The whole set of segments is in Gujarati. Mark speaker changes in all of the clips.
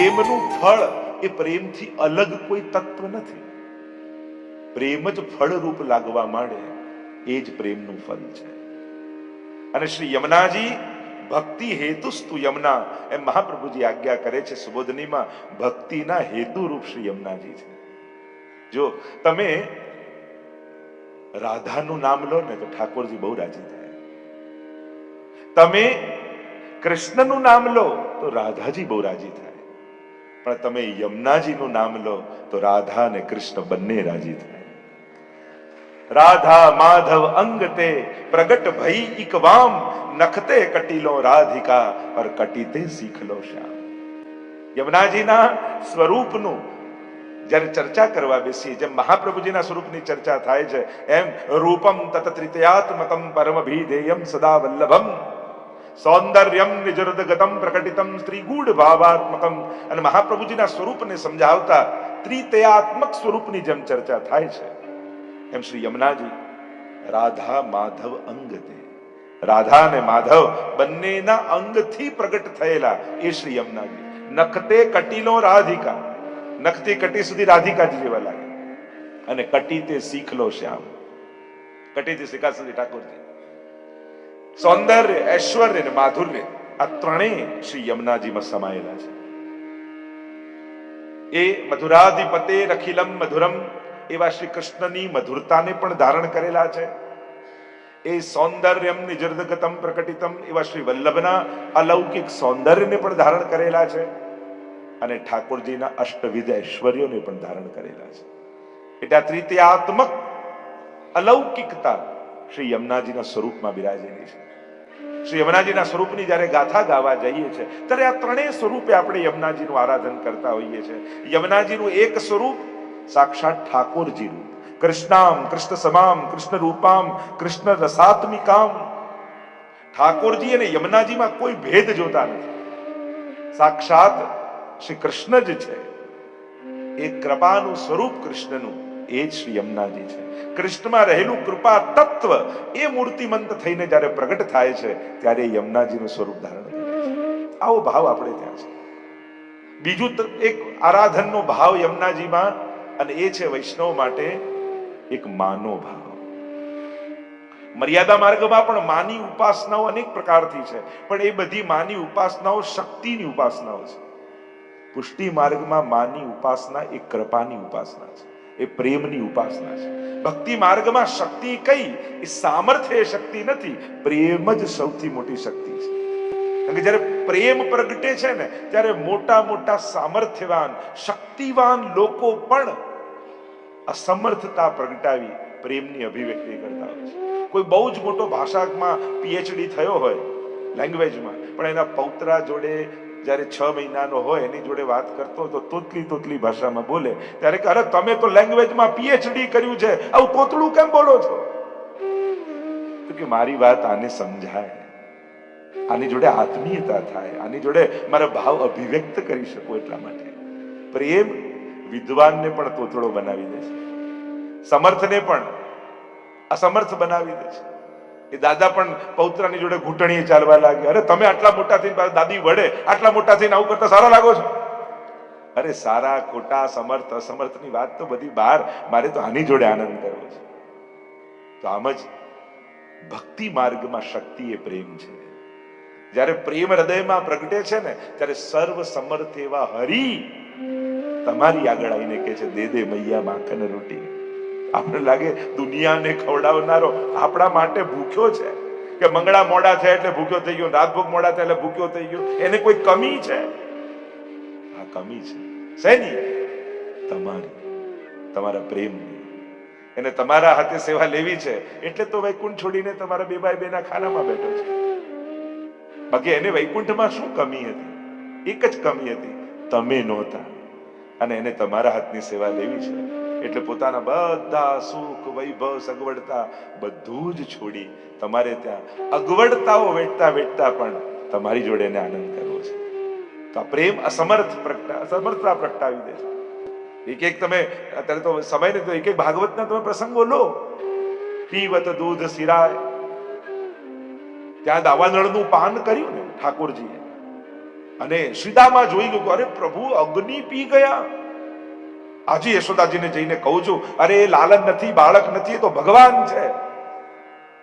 Speaker 1: પ્રેમનું ફળ એ પ્રેમથી અલગ કોઈ તત્વ નથી. પ્રેમ જ ફળરૂપ લાગવા માંડે એ જ પ્રેમનું ફળ છે. અને શ્રી યમુનાજી, ભક્તિ હેતુસ્તુ યમુના એમ મહાપ્રભુજી આજ્ઞા કરે છે, સુબોધનીમાં ભક્તિના હેતુરૂપ શ્રી યમુનાજી છે. જો તમે રાધાનું નામ લો ને તો ઠાકોરજી બહુ રાજી થાય. તમે કૃષ્ણનું નામ લો તો રાધાજી બહુ રાજી થાય. પણ તમે યમુનાજીનું નામ લો તો રાધા અને કૃષ્ણ બંને રાજી થાય. રાધા માધવ અંગતે પ્રગટ ભઈ ઇકવામ નખતે કટીલો રાધિકા, પર કટીતે શીખલો શ્યામ. યમુનાજીના સ્વરૂપનું જ્યારે ચર્ચા કરવા બેસી જેમ મહાપ્રભુજીના સ્વરૂપની ચર્ચા થાય છે, એમ રૂપમ તત ત્રિતયાત્મકમ પરમ ભીધેયમ સદા વલ્લભમ. સૌંદર્યમ નિજરદગતમ પ્રકટિતમ સ્ત્રીગૂઢ ભાવાત્મકમ અને મહાપ્રભુજીના સ્વરૂપને સમજાવતા ત્રિતયાત્મક સ્વરૂપની જેમ ચર્ચા થાય છે. એમ શ્રી યમુનાજી, રાધા, માધવ, અંગ તે. રાધા અને માધવ બંનેના અંગથી પ્રગટ થયેલા એ શ્રી યમુનાજી. નખતે કટીલો રાધિકા. નખતી કટી સુધી રાધિકાજી જેવા લાગે. અને કટીતે શીખલો શ્યામ. કટીથી શિખા સુધી ઠાકોરજી. સૌંદર્ય ઐશ્વર્ય અને માધુર્ય આ ત્રણેય શ્રી યમુનાજીમાં સમાયેલા છે. એ મધુરાધિપતે રખિલમ મધુરમ એવા શ્રી કૃષ્ણની મધુરતાને પણ ધારણ કરેલા છે. એ સૌંદર્યમ નિજર્દગતમ પ્રકટિતમ એવા શ્રી વલ્લભના અલૌકિક સૌંદર્યને પણ ધારણ કરેલા છે અને ઠાકોરજીના અષ્ટવિધ ઐશ્વર્યોને પણ ધારણ કરેલા છે. એટલે આ તૃતીયાત્મક અલૌકિકતા શ્રી યમુનાજીના સ્વરૂપમાં બિરાજેલી છે. શ્રી યમુનાજીના સ્વરૂપની જ્યારે ગાથા ગાવા જઈએ છીએ ત્યારે આ ત્રણેય સ્વરૂપે આપણે યમુનાજીનું આરાધન કરતા હોઈએ છીએ યમુનાજીનું એક સ્વરૂપ સાક્ષાત ઠાકોરજીનું. કૃષ્ણામ કૃષ્ણ સમામ કૃષ્ણ રૂપામ કૃષ્ણ રસાત્મિકામ ઠાકોરજી અને યમુનાજીમાં કોઈ ભેદ જોતા નથી. સાક્ષાત શ્રી કૃષ્ણ જ છે. એ કૃપાનું સ્વરૂપ કૃષ્ણનું. એ જ શ્રી યમુનાજી છે. કૃષ્ણમાં રહેલું કૃપા તત્વ એ મૂર્તિમંત થઈને જ્યારે પ્રગટ થાય છે, ત્યારે યમુનાજીનું સ્વરૂપ ધારણ આવો ભાવ આપણે ત્યાં છે. બીજું એક આરાધનનો ભાવ યમુનાજીમાં અને એ છે વૈષ્ણવ માટે એક માનો ભાવ. મર્યાદા માર્ગમાં પણ માની ઉપાસનાઓ અનેક પ્રકારથી છે, પણ એ બધી માની ઉપાસનાઓ શક્તિની ઉપાસનાઓ છે. પુષ્ટિ માર્ગમાં માની ઉપાસના એ કૃપાની ઉપાસના છે. એ પ્રેમની ઉપાસના છે. ભક્તિ માર્ગમાં શક્તિ કઈ? એ સામર્થ્ય એ શક્તિ નથી. પ્રેમ જ સૌથી મોટી શક્તિ છે. કારણ કે જ્યારે પ્રેમ પ્રગટે છે ને, ત્યારે મોટા મોટા સામર્થ્યવાન, શક્તિવાન લોકો પણ અસમર્થતા પ્રગટાવી પ્રેમની અભિવ્યક્તિ કરતા હોય છે. કોઈ બહુ જ મોટો ભાષામાં પીએચડી થયો હોય લેંગ્વેજમાં પણ એના પૌત્રા જોડે જ્યારે છ મહિનાનો હોય એની જોડે વાત કરતો તો તોતલી તોતલી ભાષામાં બોલે. ત્યારે કે, અરે, તમે તો લેંગ્વેજમાં પીએચડી કર્યું છે. આવું તોતલું કેમ બોલો છો? તો કે, મારી વાત આને સમજાય. આની જોડે આત્મીયતા થાય. આની જોડે મારા ભાવ અભિવ્યક્ત કરી શકું એટલા માટે. પ્રેમ વિદ્વાનને પણ તોતળો બનાવી દે છે. સમર્થને પણ અસમર્થ બનાવી દે છે. એ દાદા પણ પૌત્રની જોડે ઘૂંટણીએ ચાલવા લાગ્યા. અરે, તમે આટલા મોટા થઈને દાદી વડે આટલા મોટા થઈને આવું કરતા સારા લાગો છો? અરે, સારા, ખોટા, સમર્થ, અસમર્થની વાત તો બધી બહાર મારે તો આની જોડે આનંદ કરવો છે. તો આમ જ ભક્તિ માર્ગમાં શક્તિ એ પ્રેમ છે. જ્યારે પ્રેમ હૃદયમાં પ્રગટે છે ને, ત્યારે સર્વ સમર્થ એવા હરી તમારી આગળ આવીને કે છે, દે દે મૈયા માખન રોટી. આપણે લાગે દુનિયાને ખવડાવનારો આપણા માટે ભૂખ્યો છે? કે મંગળા મોડા થયા એટલે ભૂખ્યો થઈ ગયો, રાતભોગ મોડા થયા એટલે ભૂખ્યો થઈ ગયો? એને કોઈ કમી છે? આ કમી છે. શેની તમારી, તમારા પ્રેમની. એને તમારા હાથે સેવા લેવી છે. એટલે તો વૈકુંઠ છોડીને તમારા બે ભાઈ બેના ખાનામાં બેઠો છે. બાકી એને વૈકુંઠમાં શું કમી હતી? એક જ કમી હતી, તમે નહોતા. અને એને તમારા હાથની સેવા લેવી છે. એટલે પોતાના બધા સુખ વૈભવ સગવડતા બધું જ છોડી તમારે ત્યાં અગવડતાઓ વેઠતા વેઠતા પણ તમારી જોડે એને આનંદ કરવો છે. તો આ પ્રેમ અસમર્થ પ્રગટા, અસમર્થતા પ્રગટાવી દે છે. એક એક તમે, અત્યારે તો સમય નથી, એક એક ભાગવતના તમે પ્રસંગો લો. પીવત દૂધ સિરાય. ત્યાં દાવાનળનું પાન કર્યું ને ઠાકોરજીએ. અને સીધામાં જોઈ ગયું અરે પ્રભુ અગ્નિ પી ગયા. આજે યશોદાજીને જઈને કહું છું, અરે એ લાલન નથી, બાળક નથી, એ તો ભગવાન છે.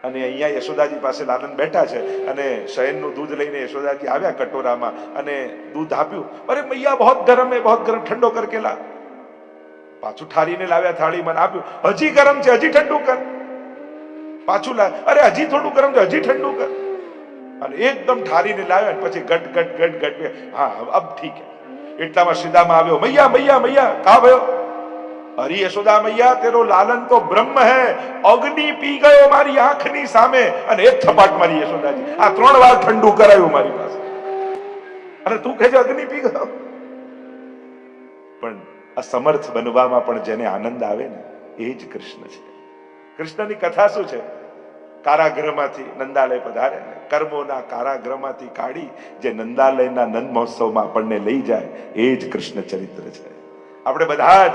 Speaker 1: અને અહીંયા યશોદાજી પાસે લાલન બેઠા છે અને શયનનું દૂધ લઈને યશોદાજી આવ્યા કટોરામાં અને દૂધ આપ્યું. અરે, મૈયા બહુ ગરમ એ બહુ ગરમ, ઠંડો કર કેલા. પાછું ઠારીને લાવ્યા થાળી મને આપ્યું. હજી ગરમ છે, હજી ઠંડુ કર. પાછું લાવ અરે, હજી થોડું ગરમ છે, હજી ઠંડુ કર. અને એકદમ ઠારીને લાવ્યા પછી ગટ ગટ ગટ ગટ હા, અબ ઠીક હે. એટલામાં સીધામાં આવ્યો, મૈયા મૈયા મૈયા, કા ભયો? હરી યશોદા મૈયા, તેરો લાલન તો બ્રહ્મ હે. અગ્નિ પી ગયો મારી આંખની સામે. અને એક થપાટ મારી યશોદાજી. આ ત્રણ વાર ઠંડુ કરાયું મારી પાસે. અને તું કહે છે અગ્નિ પી ગયો. પણ અસમર્થ બનવામાં પણ જેને આનંદ આવે ને, એ જ કૃષ્ણ છે. કૃષ્ણની કથા શું છે? કારાગૃહમાંથી નંદાલય પધારે કર્મોના કારાગૃહમાંથી કાઢી જે નંદાલયના નંદ મહોત્સવમાં આપણને લઈ જાય, એ જ કૃષ્ણ ચરિત્ર છે. આપણે બધા જ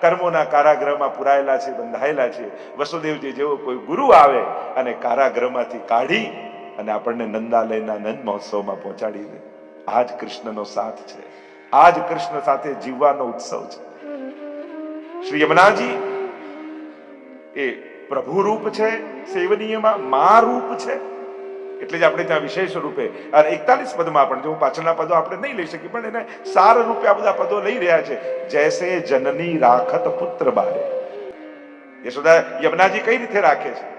Speaker 1: કર્મોના કારાગૃહમાં પુરાયેલા છે બંધાયેલા છે વસુદેવજી જેવો કોઈ ગુરુ આવે અને કારાગૃહમાંથી કાઢી અને આપણને નંદાલયના નંદ મહોત્સવમાં પહોંચાડી દે. આ જ કૃષ્ણનો સાથ છે. આ જ કૃષ્ણ સાથે જીવવાનો ઉત્સવ છે. શ્રી યમુનાજી એ પ્રભુ રૂપ છે, સેવનીયમાં મા રૂપ છે. એટલે જ આપણે ત્યાં વિશેષ રૂપે, અને એકતાલીસ પદમાં પણ, જો પાછળના પદો આપણે નહીં લઈ શકીએ પણ એને સાર રૂપે આ બધા પદો લઈ રહ્યા છે. જૈસે જનની રાખત પુત્ર બારે. યશોદા, યમુનાજી કઈ રીતે રાખે છે?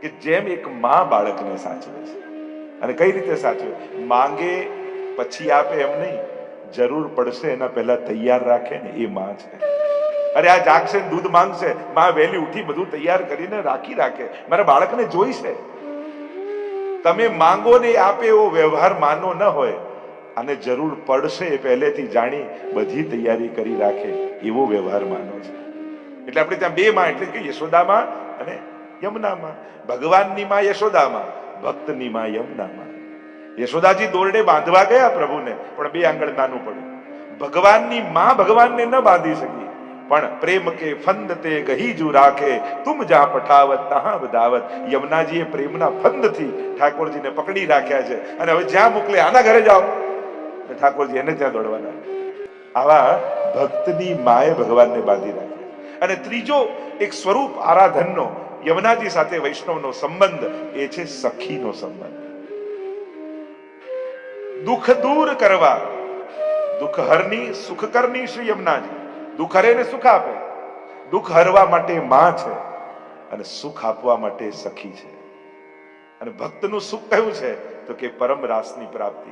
Speaker 1: કે જેમ એક મા બાળકને સાચવે છે. અને કઈ રીતે સાચવે? માંગે પછી આપે એમ નહીં. જરૂર પડશે એના પહેલા તૈયાર રાખે ને એ માં છે. અરે આ જાગશે, દૂધ માંગશે, માં વહેલી ઉઠી બધું તૈયાર કરીને રાખી રાખે. મારા બાળકને જોઈશે તમે માંગો ને આપે એવો વ્યવહાર માનો ન હોય. અને જરૂર પડશે પહેલેથી જાણી બધી તૈયારી કરી રાખે એવો વ્યવહાર માનો છે. એટલે આપણે ત્યાં બે માં એટલે કે યશોદામાં અને યમુનામાં. ભગવાનની માં યશોદામાં, ભક્તની માં યમુનામાં. યશોદાજી દોરડે બાંધવા ગયા પ્રભુને, પણ બે આંગળ નાનું પડ્યું. ભગવાનની માં ભગવાનને ન બાંધી શકી. પણ પ્રેમ કે ફંદ તે ગહીજુ રાખે, તુમ જા પઠાવત, તહાં બધાવત. યમુનાજીએ પ્રેમના ફંદથી ઠાકોરજીને પકડી રાખ્યા છે. અને હવે જ્યાં મોકલે, આના ઘરે જાઓ. ઠાકોરજી એને ત્યાં દોડવાના. આવા ભક્તની માએ ભગવાનને બાંધી રાખ્યા અને ત્રીજો એક સ્વરૂપ આરાધનનો, યમુનાજી સાથે વૈષ્ણવનો સંબંધ, એ છે સખીનો સંબંધ. દુઃખ દૂર કરવા. દુઃખ હરની સુખ કરની શ્રી યમુનાજી. દુઃખ હરે ને સુખ આપે? દુઃખ હરવા માટે માં છે અને સુખ આપવા માટે સખી છે. અને ભક્તનું સુખ કયું છે? તો કે પરમ રાસની પ્રાપ્તિ.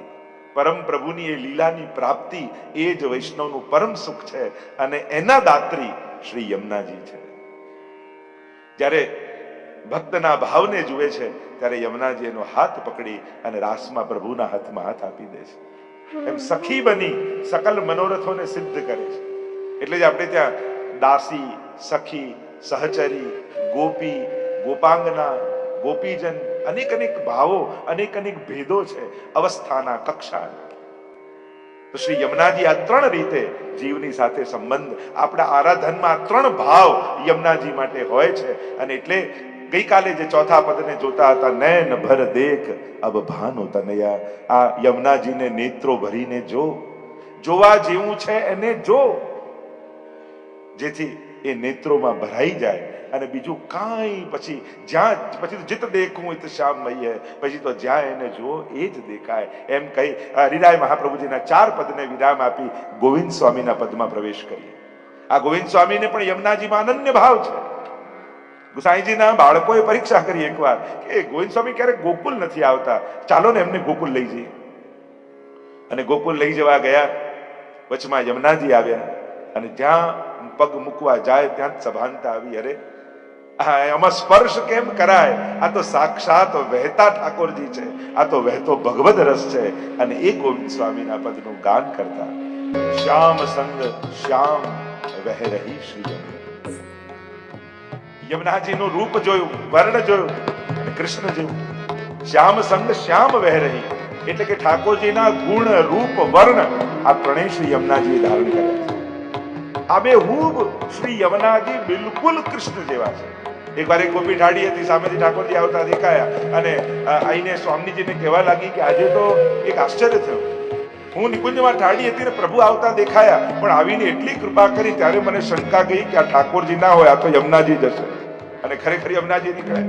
Speaker 1: પરમ પ્રભુની એ લીલાની પ્રાપ્તિ એ જ વૈષ્ણવનું પરમ સુખ છે અને એના દાત્રી શ્રી યમુનાજી છે. જ્યારે ભક્તના ભાવને જુએ છે, ત્યારે યમુનાજી એનો હાથ પકડી અને રાસમાં પ્રભુના હાથમાં હાથ આપી દે છે. એમ સખી બની, સકલ મનોરથોને સિદ્ધ કરે છે. એટલે જ આપણે ત્યાં દાસી, સખી, સહચરી, ગોપી, ગોપાંગના, ગોપીજન અનેક અનેક ભાવો અનેક અનેક ભેદો છે અવસ્થાના કક્ષાના. તો શ્રી યમુનાજી આ ત્રણ રીતે જીવની સાથે સંબંધ, આપણા આરાધનમાં ત્રણ ભાવ યમુનાજી માટે હોય છે. અને એટલે ગઈકાલે જે ચોથા પદને જોતા હતા નૈન ભર દેખ, અબ ભાનો તનયા. આ યમુનાજીને નેત્રો ભરીને જો, જોવા જેવું છે એને જો. જેથી એ નેત્રોમાં ભરાઈ જાય અને બીજું કાંઈ પછી જ્યાં પછી તો જીત દેખું તો શ્યામ મૈયે પછી તો જ્યાં એને જુઓ એ જ દેખાય. એમ કહી હરિરાય મહાપ્રભુજીના ચાર પદને વિરામ આપી ગોવિંદ સ્વામીના પદમાં પ્રવેશ કરીએ આ ગોવિંદ સ્વામીને પણ યમુનાજીમાં અનન્ય ભાવ છે. ગુસાઈજીના બાળકોએ પરીક્ષા કરી એકવાર કે ગોવિંદ સ્વામી ક્યારેક ગોકુલ નથી આવતા? ચાલો ને એમને ગોકુલ લઈ જઈએ. અને ગોકુલ લઈ જવા ગયા. વચમાં યમુનાજી આવ્યા અને જ્યાં પગ મૂકવા જાય ત્યાં સભાનતા આવી. અરે આમાં સ્પર્શ કેમ કરાય? આ તો સાક્ષાત વહેતા ઠાકોરજી છે. આ તો વહેતો ભગવદ રસ છે. અને એ ગોવિંદ સ્વામીના પદનું ગાન કરતા. શ્યામ સંગ, શ્યામ વહે રહી શ્રી યમુના યમુનાજીનું રૂપ જોયું, વર્ણ જોયું કૃષ્ણ જેવું. શ્યામ સંગ, શ્યામ વહે રહી. એટલે કે ઠાકોરજીના ગુણ, રૂપ, વર્ણ આ ત્રણેય શ્રી યમુનાજીએ ધારણ કર્યા. આ બે શ્રી યમુનાજી બિલકુલ કૃષ્ણ જેવા છે. એક વાર એક ગોપી ઠાડી હતી, સામેથી ઠાકોરજી આવતા દેખાયા અને આઈને સ્વામીજીને કહેવા લાગી કે આજે તો એક આશ્ચર્ય થયું. હું નિકુંજમાં ઢાળી હતી ને પ્રભુ આવતા દેખાયા, પણ આવીને એટલી કૃપા કરી ત્યારે મને શંકા ગઈ કે આ ઠાકોરજી ના હોય, આ તો યમુનાજી જશે અને ખરેખર યમુનાજી નીકળે.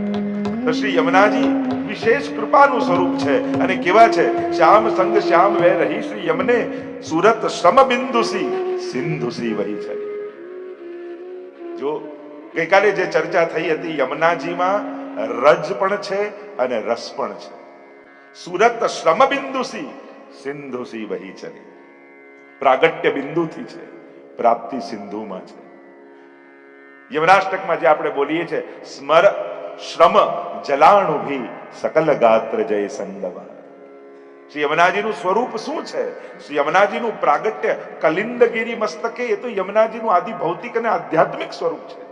Speaker 1: તો શ્રી યમુનાજી વિશેષ કૃપાનું સ્વરૂપ છે અને કેવા છે? શ્યામ સંગ શ્યામ વે રહી શ્રી યમને, સુરત શ્રમ બિંદુસી સિંધુસી વહી છે જો ગઈકાલે જે ચર્ચા થઈ હતી યમુનાજીમાં, રજ પણ છે અને રસ પણ છે. સુરત શ્રમ બિંદુસી સિંધુસી વહી ચલી પ્રાગટ્ય બિંદુથી છે, પ્રાપ્તિ સિંધુમાં છે. યમનાષ્ટકમાં જે આપણે બોલીએ છીએ, સ્મર, શ્રમ, જલાણુભી, સકલ ગાત્ર જય સંગવા શ્રી યમુનાજીનું સ્વરૂપ શું છે? શ્રી યમુનાજીનું પ્રાગટ્ય કલિંદગીરી મસ્તકે, એ તો યમુનાજીનું આદિ ભૌતિક અને આધ્યાત્મિક સ્વરૂપ છે.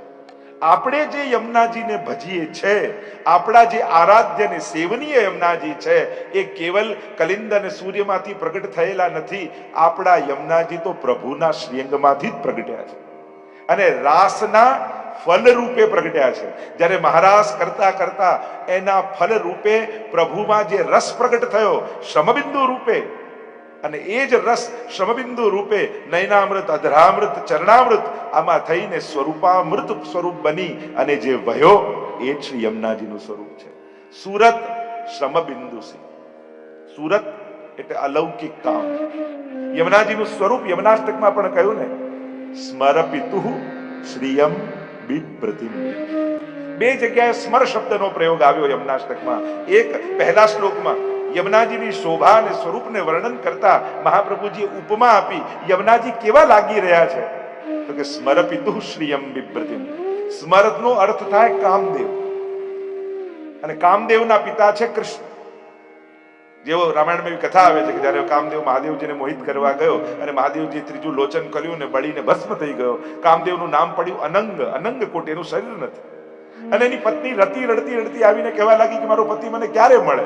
Speaker 1: આપણે જે યમુનાજીને ભજીએ છે, આપણા જે આરાધ્ય અને સેવનીય યમુનાજી છે, એ કેવલ કલિંદ અને સૂર્યમાંથી પ્રગટ થયેલા નથી. આપણા યમુનાજી તો પ્રભુના શ્રીઅંગમાંથી જ પ્રગટ્યા છે. અને રાસના ફલ રૂપે પ્રગટ્યા છે. જ્યારે મહારાજ કરતા કરતા એના ફલ રૂપે પ્રભુમાં જે રસ પ્રગટ થયો શ્રમબિંદુ રૂપે, અને એ જ રસ શ્રમબિંદુ રૂપે નયનામૃત, અધરામૃત, ચરણામૃત આમાં થઈને સ્વરૂપામૃત સ્વરૂપ બની અને જે વહ્યો એ શ્રી યમુનાજીનું સ્વરૂપ છે. સુરત શ્રમબિંદુ સિંહ. સુરત એટલે અલૌકિક કામ. યમુનાજીનું સ્વરૂપ યમનાષ્ટકમાં પણ કહ્યું ને, સ્મરપિતુ શ્રીયમ બિપ્રતિમ બે જગ્યાએ સ્મર શબ્દનો પ્રયોગ આવ્યો યમનાષ્ટકમાં એક પહેલા શ્લોકમાં, યમનાજીની શોભા અને સ્વરૂપને વર્ણન કરતા મહાપ્રભુજીએ ઉપમા આપી, યમનાજી કેવા લાગી રહ્યા છે? તો કે, સ્મરપિતુ શ્રીયમ બિપ્રતિમ સ્મરતનો અર્થ થાય કામદેવ. અને કામદેવના પિતા છે કૃષ્ણ. જેવો રામાયણમાં એવી કથા આવે છે કે જ્યારે કામદેવ મહાદેવજીને મોહિત કરવા ગયો અને મહાદેવજી ત્રીજું લોચન કર્યું ને બળીને ભસ્મ થઈ ગયો, કામદેવનું નામ પડ્યું અનંગ. અનંગ કોટ, એનું શરીર નથી. અને એની પત્ની રતી રડતી રડતી આવીને કહેવા લાગી કે મારો પતિ મને ક્યારે મળે?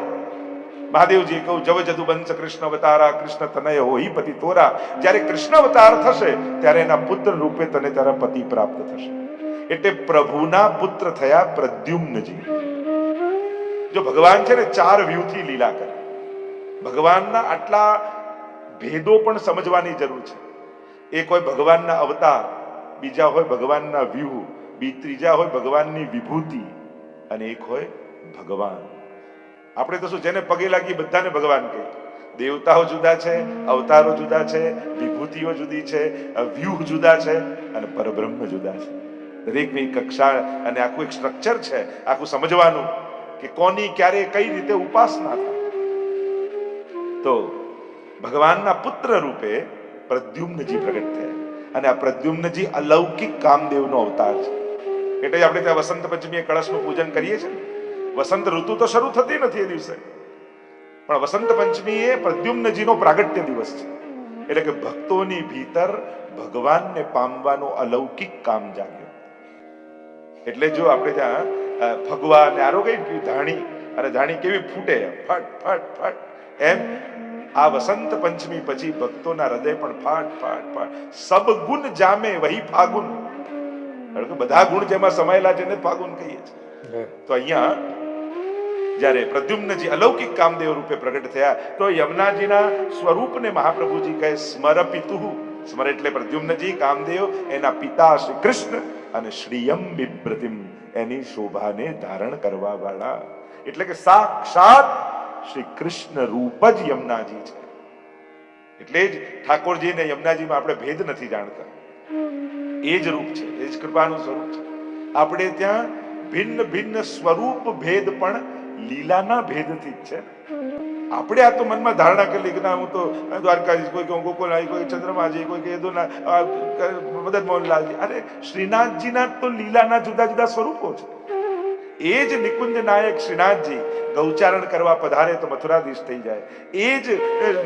Speaker 1: મહાદેવજી કહું જવ જદુ બંશ કૃષ્ણ અવતારા, કૃષ્ણ તનય હોઈ પતિ તોરા. જ્યારે કૃષ્ણ અવતાર થશે, ત્યારે એના પુત્ર રૂપે તને તારા પતિ પ્રાપ્ત થશે. એટલે પ્રભુના પુત્ર થયા પ્રદ્યુમ્નજી. જો ભગવાન છે ને ચાર વ્યૂથી લીલા કરે. ભગવાનના આટલા ભેદો પણ સમજવાની જરૂર છે. એક હોય ભગવાનના અવતાર, બીજા હોય ભગવાનના વ્યૂહ, બી ત્રીજા હોય ભગવાનની વિભૂતિ અને એક હોય ભગવાન. આપણે તો શું, જેને પગે લાગી બધાને ભગવાન કહે. દેવતાઓ જુદા છે, અવતારો જુદા છે, વિભૂતિઓ જુદી છે વ્યૂહ જુદા છે અને પરબ્રહ્મ જુદા છે. દરેકની કક્ષા અને આખું એક સ્ટ્રક્ચર છે, આખું સમજવાનું કે કોની ક્યારે કઈ રીતે ઉપાસના થાય. તો ભગવાનના પુત્ર રૂપે પ્રદ્યુમ્નજી પ્રગટ થયા. અને આ પ્રદ્યુમ્નજી અલૌકિક કામદેવનો અવતાર છે. એટલે આપણે ત્યાં વસંત પંચમીએ કળશનું પૂજન કરીએ છીએ વસંત ઋતુ તો શરૂ થતી નથી એ દિવસે. પણ વસંત પંચમી એ પ્રદ્યુમ્નજીનો પ્રાગટ્ય દિવસ છે. એટલે કે ભક્તોની ભીતર ભગવાનને પામવાનો અલૌકિક કામ જાગ્યો. એટલે જો આપણે ત્યાં ભગવાન ને આરો કઈ ધાણી અને ધાણી કેવી ફૂટે? ફટ ફટ ફટ. એમ? આ વસંત પંચમી પછી ભક્તોના હૃદય પણ ફાટ ફાટ ફાટ. સબ ગુણ જામે વહી ફાગુન. બધા ગુણ જેમાં સમાયેલા છે ને ફાગુન કહીએ છીએ. તો અહીંયા જ્યારે પ્રદ્યુમ્નજી અલૌકિક કામદેવ રૂપે પ્રગટ થયા તો યમુનાજીના સ્વરૂપને મહાપ્રભુજી કહે સ્મર પિતુ. સ્મર એટલે પ્રદ્યુમ્નજી કામદેવ એના પિતા શ્રી કૃષ્ણ અને શ્રીયમ બિપ્રતિમ એની શોભાને ધારણ કરવા વાળા એટલે કે સાક્ષાત શ્રી કૃષ્ણ રૂપ જ યમુનાજી છે. એટલે જ ઠાકોરજી ને યમુનાજીમાં આપણે ભેદ નથી જાણતા. એ જ રૂપ છે, એ જ કૃપાનું સ્વરૂપ છે. આપણે ત્યાં ભિન્ન ભિન્ન સ્વરૂપ ભેદ પણ લીલાના ભેદથી જ છે. આપણે આ તો મનમાં ધારણા કરી કે ના, હું તો દ્વારકાજી કોઈ કે ગોકુલાજી કોઈ ચંદ્રમાજી, કોઈ કે મદન મોહનલાલજી અરે, શ્રીનાથજીના તો લીલાના જુદા જુદા સ્વરૂપો છે. એ જ નિકુંજ નાયક શ્રીનાથજી ગૌચારણ કરવા પધારે તો મથુરાધીશ થઈ જાય. એ જ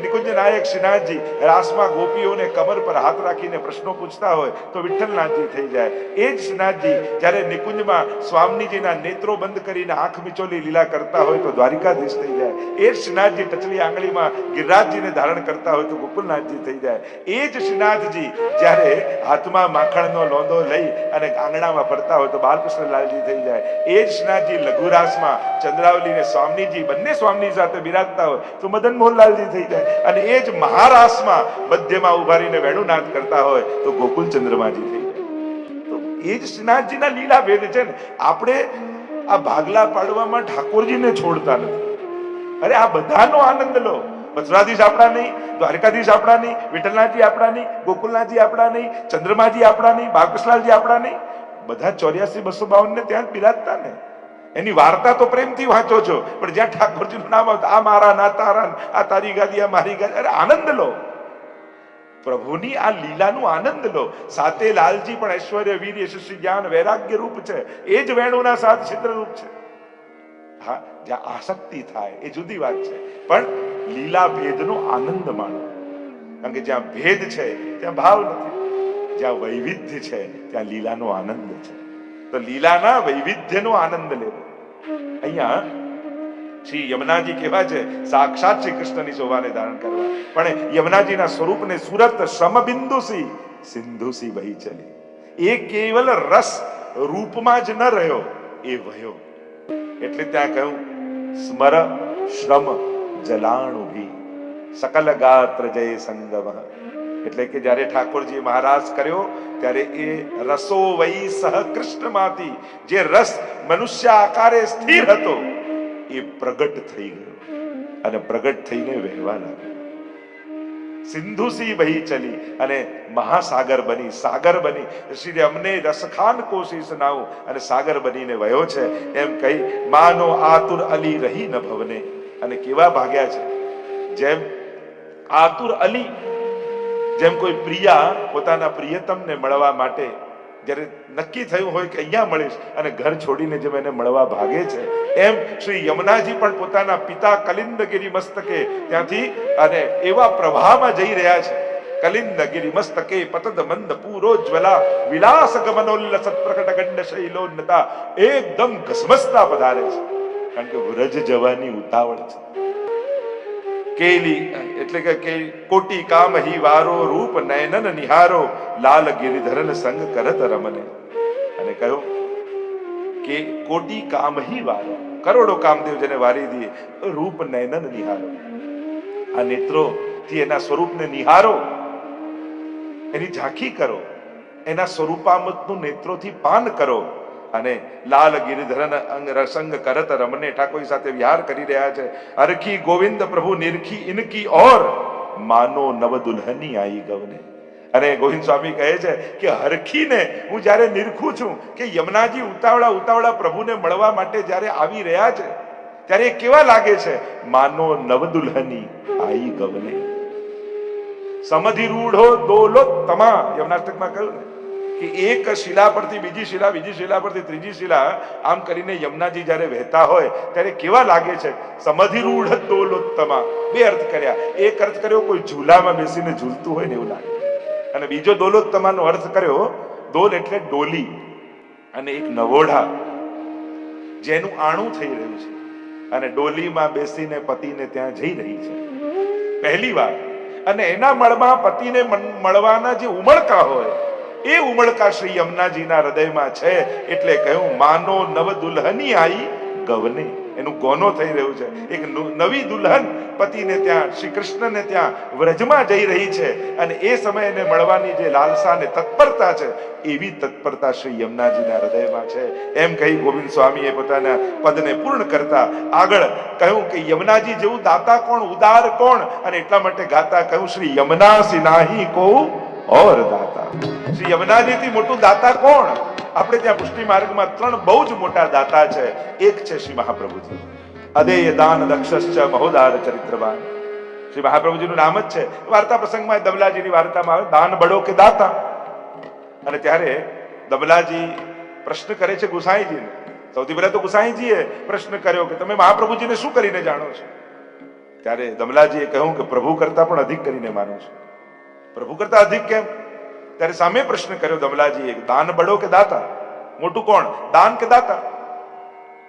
Speaker 1: નિકુંજ નાયક શ્રીનાથજી રાસમાં ગોપીઓને કમર પર હાથ રાખીને પ્રશ્નો પૂછતા હોય તો વિઠ્ઠલનાથજી થઈ જાય. એ જ શ્રીનાથજી જ્યારે નિકુંજમાં સ્વામીજીના નેત્રો બંધ કરીને આંખ મિચોલી લીલા કરતા હોય તો દ્વારિકાધીશ થઈ જાય. એ જ શ્રીનાથજી ટચલી આંગળીમાં ગિરિરાજજીને ધારણ કરતા હોય તો ગોકુલનાથજી થઈ જાય. એ જ શ્રીનાથજી જ્યારે હાથમાં માખણનો લોંદો લઈ અને આંગણામાં ફરતા હોય તો બાલકૃષ્ણલાલજી થઈ જાય. એ જ શ્રીનાથજી લઘુરાસમાં ચંદ્રાવલી ને સ્વામીજી બંને સ્વામીની સાથે બિરાજતા હોય તો મદન મોહનલાલજી થઈ જાય. અને એ જ મહારાસમાં મધ્યમાં ઊભા રહીને વેણુનાદ કરતા હોય તો ગોકુલ ચંદ્રમાજી થઈ જાય. તો એ જ શ્રીનાથજીના લીલા ભેદ છે ને, આપણે આ ભાગલા પાડવામાં ઠાકોરજીને છોડતા નથી. અરે આ બધાનો આનંદ લો. મથુરાધીશ આપણા નહીં, દ્વારકાધીશ આપણા નહીં, વિઠ્ઠલનાથજી આપણા નહીં, ગોકુલનાથજી આપણા નહીં, ચંદ્રમાજી આપણા નહીં બાલકૃષ્ણલાલજી આપણા નહીં. બધા ચોર્યાસી બસો બાવન ને ત્યાં જ બિરાજતા ને. એની વાર્તા તો પ્રેમથી વાંચો છો. પણ જ્યાં ઠાકોરજીનું નામ આ મારા ના તારા આ તારી ગાદી, આ મારી ગાદી. અરે આનંદ લો. પ્રભુની આ લીલાનું આનંદ લો. સાથે લાલજી પણ ઐશ્વર્ય, વીર, યશસ્વી, જ્ઞાન, વૈરાગ્ય રૂપ છે. એ જ વેણુના સાત છિદ્ર રૂપ છે. હા, જ્યાં આસક્તિ થાય, એ જુદી વાત છે. પણ લીલા ભેદનો આનંદ માણો. કારણ કે જ્યાં ભેદ છે, ત્યાં ભાવ નથી. જ્યાં વૈવિધ્ય છે, ત્યાં લીલાનો આનંદ છે. તો લીલાના વૈવિધ્યનો આનંદ લેવો અહીંયા શ્રી યમુનાજી કેવા છે, સાક્ષાત શ્રી કૃષ્ણની શોભાને ધારણ કરવા. પણ યમુનાજીના સ્વરૂપને સુરત સમબિંદુસી સિંધુસી વહી ચલી. એ કેવલ રસ રૂપમાં જ ન રહ્યો, એ વહ્યો એટલે ત્યાં કહ્યું, સ્મર શ્રમ જલાણુભી સકલ ગાત્ર જય સંગમ. એટલે કે જ્યારે ઠાકોરજી મહારાજ કર્યો, ત્યારે એ રસો વૈ સહ કૃષ્ણમાંથી જે રસ મનુષ્ય આકારે સ્થિર હતો, એ પ્રગટ થઈ ગયો. અને પ્રગટ થઈને વહેવા લાગ્યો. સિંધુસી વહી ચલી અને મહાસાગર બની, સાગર બની. શ્રી અમને રસખાન કોશિશ નાઉ અને સાગર બનીને વયો છે. એમ કહી, માનો આતુર અલી રહી ન ભવને. અને કેવા ભાગ્યા છે? જેમ આતુર અલી જેમ કોઈ પ્રિયા પોતાના પ્રિયતમને મળવા માટે જ્યારે નક્કી થયું હોય કે અહીંયા મળીશ અને ઘર છોડીને જેમ એને મળવા ભાગે છે, એમ શ્રી યમુનાજી પણ પોતાના પિતા કલિંદગીરી મસ્તકે ત્યાંથી અને એવા પ્રવાહમાં જઈ રહ્યા છે. કલિંદગીરી મસ્તકે પતદ મંદ પૂરો જ્વલા, વિલાસ ગમનોલ્લસ પ્રકટ ગંડ શૈલોન્નતા, એકદમ ઘસમસતા પધારે છે. કારણ કે વ્રજ જવાની ઉતાવળ છે. કેલી, એટલે કે કોટી કામ હી વારો, રૂપ નયનન નિહારો, લાલ ગિરિધરન સંગ કરત રમને. અને કહ્યું કે કોટી કામ હી વારો, કરોડો કામદેવ જેને વારી દીએ, રૂપ નયનન નિહારો. આ નેત્રો થી એના સ્વરૂપને નિહારો, એની ઝાંખી કરો, એના સ્વરૂપામતનું નેત્રોથી પાન કરો. અને લાલ ગિરિધરન અંગ રસંગ કરત રમને ઠાકોર સાથે વિહાર કરી રહ્યા છે. અરખી ગોવિંદ પ્રભુ નિરખી ઇનકી ઓર માનો નવ દુલ્હની આઈ ગવને. અને ગોવિંદ સ્વામી કહે છે કે હરખીને હું જ્યારે નિરખું છું કે યમુનાજી ઉતાવળા ઉતાવળા પ્રભુને મળવા માટે જ્યારે આવી રહ્યા છે, ત્યારે એ કેવા લાગે છે? માનો નવ દુલ્હની આઈ ગવને. સમધિ રૂઢો દોલો તમા યમનાષ્ટકમાં કહ્યું ને કે એક શિલા પરથી બીજી શિલા બીજી શિલા પરથી ત્રીજી શિલા, આમ કરીને યમુનાજી જ્યારે વહેતા હોય, ત્યારે કેવા લાગે છે? સમધિ રૂઢ દોલોત્તમા. બે અર્થ કર્યા. એક અર્થ કર્યો, કોઈ ઝૂલામાં બેસીને ઝૂલતું હોય ને એવું લાગે. અને બીજો દોલોત્તમાનો અર્થ કર્યો, દોલ એટલે ડોલી અને એક નવોઢા. જેનું આણું થઈ રહ્યું છે. અને ડોલીમાં બેસીને પતિને ત્યાં જઈ રહી છે. પહેલી વાર અને એના મળમાં પતિને મળવાના જે ઉમળકા હોય એ ઉમળકા શ્રી યમુનાજીના હૃદયમાં છે એટલે કહ્યું, માનો નવ દુલ્હની આઈ ગવને. એનું ગોનો થઈ રહ્યું છે. એક નવી દુલ્હન પતિને ત્યાં શ્રી કૃષ્ણને ત્યાં વ્રજમાં જઈ રહી છે અને એ સમયે એને મળવાની જે લાલસા ને તત્પરતા છે, એવી તત્પરતા શ્રી યમુનાજીના હૃદયમાં છે. એમ કહી ગોવિંદ સ્વામીએ પોતાના પદને પૂર્ણ કરતા આગળ કહ્યું કે, યમુનાજી જેવું દાતા કોણ, ઉદાર કોણ? અને એટલા માટે ગાતા કહ્યું, શ્રી યમુના સિનાહી કો ઓર દાતા. શ્રી યમુનાજીથી મોટું દાતા કોણ? આપણે ત્યાં પુષ્ટિ માર્ગમાં ત્રણ બહુ જ મોટા દાતા છે. એક છે શ્રી મહાપ્રભુજી. અદેય દાન દક્ષશ્ચ મહોદાર ચરિત્રવાન. શ્રી મહાપ્રભુજીનું નામ જ છે. વાર્તા પ્રસંગમાં દમલાજીની વાર્તામાં આવે, દાન બડો કે દાતા? અને ત્યારે દમલાજી પ્રશ્ન કરે છે ગુસાઈજીને. સૌથી પહેલા તો ગુસાઈજીએ પ્રશ્ન કર્યો કે, તમે મહાપ્રભુજીને શું કરીને જાણો છો? ત્યારે દમલાજીએ કહ્યું કે, પ્રભુ કરતા પણ અધિક કરીને માનો છો. પ્રભુ કરતા અધિક કેમ? ત્યારે સામે પ્રશ્ન કર્યો દમલાજીએ, દાન બડો કે દાતા? મોટું કોણ? દાન કે દાતા?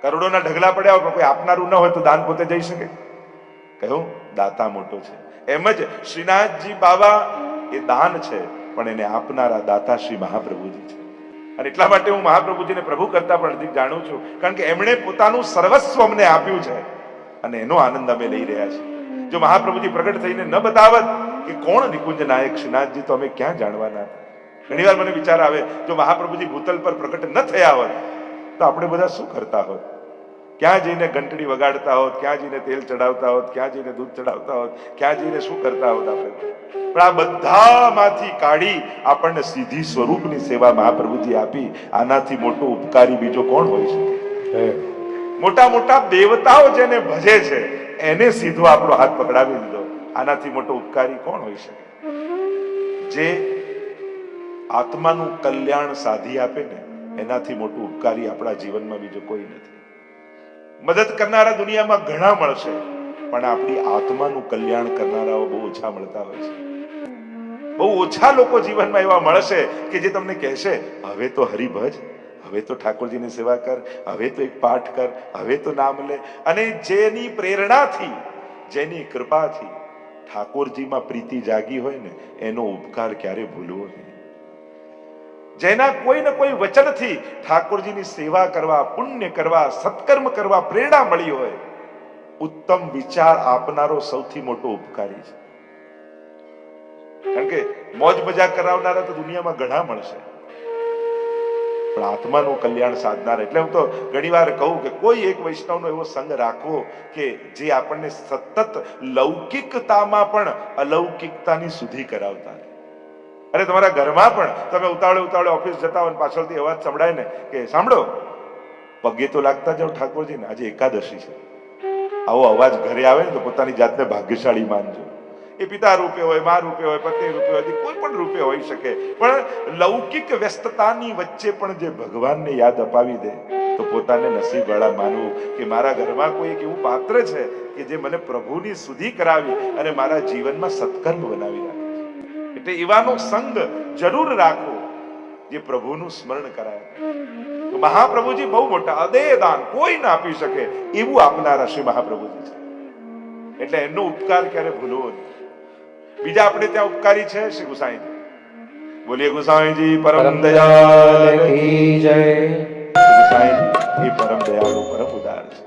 Speaker 1: કરોડોના ઢગલા પડ્યા હોય કોઈ આપનારું ન હોય તો દાન પોતે જઈ શકે. કહ્યું, દાતા મોટો છે. એમ જ શ્રીનાથજી, બાબા, એ દાન છે, પણ એને આપનારા દાતા શ્રી મહાપ્રભુજી છે. અને એટલા માટે હું મહાપ્રભુજીને પ્રભુ કરતા પણ અધિક જાણું છું, કારણ કે એમણે પોતાનું સર્વસ્વ અમને આપ્યું છે અને એનો આનંદ અમે લઈ રહ્યા છીએ. જો મહાપ્રભુજી પ્રગટ થઈને ન બતાવત કે કોણ નિકુંજ નાયક શ્રીનાથજી તો અમે ક્યાં જાણવાના? ઘણી વાર મને વિચાર આવે જો મહાપ્રભુજી ભૂતલ પર પ્રગટ ન થયા હોત તો આપણે બધા શું કરતા હોત? ક્યાં જઈને ઘંટડી વગાડતા હોત ક્યાં જઈને તેલ ચડાવતા હોત ક્યાં જઈને દૂધ ચડાવતા હોત ક્યાં જઈને શું કરતા હોત આપણે? પણ આ બધામાંથી કાઢી આપણને સીધી સ્વરૂપની સેવા મહાપ્રભુજી આપી આનાથી મોટો ઉપકારી બીજો કોણ હોય શકે? મોટા મોટા દેવતાઓ જેને ભજે છે એને સીધો આપણો હાથ પકડાવી દીધો આનાથી મોટો ઉપકારી કોણ હોઈ શકે? જે આત્માનું કલ્યાણ સાધી આપે ને, એનાથી મોટું ઉપકારી આપણા જીવનમાં બીજો કોઈ નથી. મદદ કરનારા દુનિયામાં ઘણા મળશે, પણ આપણી આત્માનું કલ્યાણ કરનારાઓ બહુ ઓછા મળતા હોય છે. બહુ ઓછા લોકો જીવનમાં એવા મળશે કે જે તમને કહેશે, હવે તો હરિભજ, હવે તો ઠાકોરજીની સેવા કર, હવે તો એક પાઠ કર, હવે તો નામ લે. અને જેની પ્રેરણાથી, જેની કૃપાથી ઠાકોરજીમાં પ્રીતિ જાગી હોય ને, એનો ઉપકાર ક્યારે ભૂલવો નહીં. જેના કોઈ ને કોઈ વચનથી ઠાકોરજીની સેવા કરવા, પુણ્ય કરવા, સત્કર્મ કરવા પ્રેરણા મળી હોય, ઉત્તમ વિચાર આપનારો સૌથી મોટો ઉપકારી છે. કારણ કે મોજ મજા કરાવનારા તો દુનિયામાં ઘણા મળશે. પણ આત્માનું કલ્યાણ સાધનાર. એટલે હું તો ઘણીવાર કહું કે કોઈ એક વૈષ્ણવનો એવો સંગ રાખવો કે જે આપણને સતત લૌકિકતામાં પણ અલૌકિકતાની સુધી કરાવતા અરે તમારા ઘરમાં પણ તમે ઉતાવળે ઉતાવળે ઓફિસ જતા હોય પાછળથી અવાજ સંભળાય ને કે સાંભળો, પગે તો લાગતા જાઓ ઠાકોરજીને, આજે એકાદશી છે. આવો અવાજ ઘરે આવે ને તો પોતાની જાતને ભાગ્યશાળી માનજો. એ પિતા રૂપે હોય, મા રૂપે હોય, પત્ની રૂપે હોય, કોઈ પણ રૂપે હોઈ શકે. પણ લૌકિક વ્યસ્તતાની વચ્ચે પણ જે ભગવાનને યાદ અપાવી દે, તો પોતાને નસીબવાળા માનવું કે મારા ઘરમાં કોઈ એક એવું પાત્ર છે કે જે મને પ્રભુની સુધી કરાવી અને મારા જીવનમાં સત્કર્મ બનાવી રાખે એટલે એવાનો સંગ જરૂર રાખો જે પ્રભુનું સ્મરણ કરાય મહાપ્રભુજી બહુ મોટા અદેય દાન કોઈ ના આપી શકે એવું આપનારા શ્રી મહાપ્રભુજી છે. એટલે એમનો ઉપકાર ક્યારે ભૂલવો નહીં. બીજા આપણે ત્યાં ઉપકારી છે? શ્રી ગુસાઈજી બોલીએ ગુસાઈજી પરમ દયાલ
Speaker 2: કી જય.
Speaker 1: ગુસાઈજી એ પરમ દયાળુ પરમ ઉદાર છે.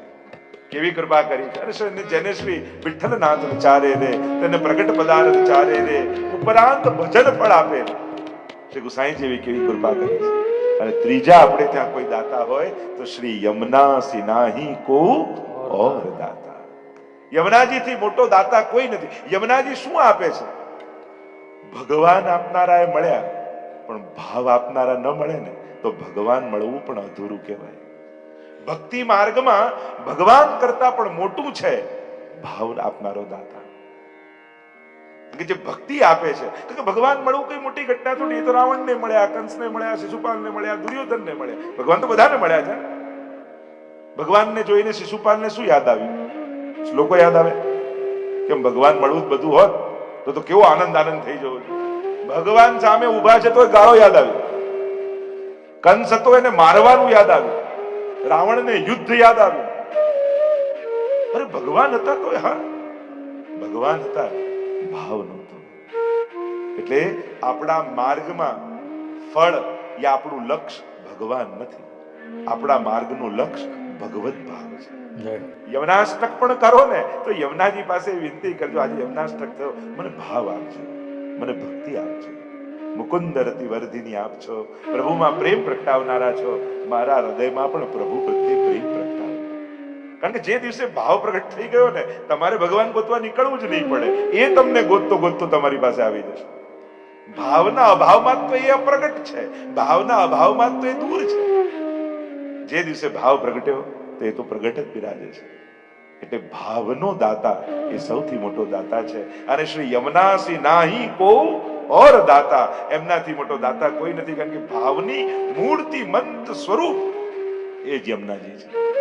Speaker 1: કેવી કૃપા કરી છે? અરે શ્રી જેને શ્રી વિઠ્ઠલનાથ વિચારે રે તેને પ્રગટ પદાર્થ વિચારે રે ઉપરાંત ભજન ફળ આપે. શ્રી ગુસાઈ જેવી કેવી કૃપા કરી છે? અને ત્રીજા આપણે ત્યાં કોઈ દાતા હોય તો શ્રી યમુના સિનાહી કો ઓર દાતા. યમુનાજી થી મોટો દાતા કોઈ નથી. યમુનાજી શું આપે છે? ભગવાન આપનારા એ મળ્યા, પણ ભાવ આપનારા ન મળે ને, તો ભગવાન મળવું પણ અધૂરું કહેવાય. ભક્તિ માર્ગમાં ભગવાન કરતા પણ મોટું છે ભાવ આપનારો દાતા. કે જે ભક્તિ આપે છે કે ભગવાન મળવું કઈ મોટી ઘટના થોડી તો રાવણને મળ્યા, કંસને મળ્યા, શિશુપાલને મળ્યા, દુર્યોધનને મળ્યા. ભગવાન તો બધાને મળ્યા છે. ભગવાનને જોઈને શિશુપાલને શું યાદ આવ્યું? શ્લોકો યાદ આવે? કેમ ભગવાન મળવું જ બધું હોત, તો તો કેવો આનંદ આનંદ થઈ જવો. ભગવાન સામે ઊભા છે તો ગાળો યાદ આવ્યો કંસ હતો એને મારવાનું યાદ આવ્યું રાવણને યુદ્ધ યાદ આવ્યું અરે ભગવાન હતા તો હા. ભગવાન હતા, ભાવ નહોતો. એટલે આપણા માર્ગમાં ફળ એ આપણું લક્ષ્ય ભગવાન નથી. આપણા માર્ગનું લક્ષ્ય ભગવત ભાવ છે. યમનાષ્ટક પણ કરો ને તો યમનાજી પાસે વિનંતી કરજો આજે યમનાષ્ટક થયો. મને ભાવ આપજો મને ભક્તિ આપજો. મુકુંદરતી વર્ધિની આપ છો પ્રભુમાં પ્રેમ પ્રગટાવનારા છો. મારા હૃદયમાં પણ પ્રભુ પ્રત્યે પ્રેમ પ્રગટાવો. કારણ કે જે દિવસે ભાવ પ્રગટ થઈ ગયો ને તમારે ભગવાન ગોતવા નીકળવું જ નહીં પડે. એ તમને ગોતતો ગોતતો તમારી પાસે આવી જશે. ભાવના અભાવમાં તો એ અપ્રગટ છે. ભાવના અભાવમાં તો એ દૂર છે. જે દિવસે ભાવ પ્રગટ્યો, તો તો પ્રગટ જ બિરાજે છે. એટલે ભાવનો દાતા એ સૌથી મોટો દાતા છે. અને શ્રી યમનાસી નાહી કો ઓર દાતા. એમનાથી મોટો દાતા કોઈ નથી, કારણ કે ભાવની મૂર્તિ મંત સ્વરૂપ એ જ યમનાજી છે.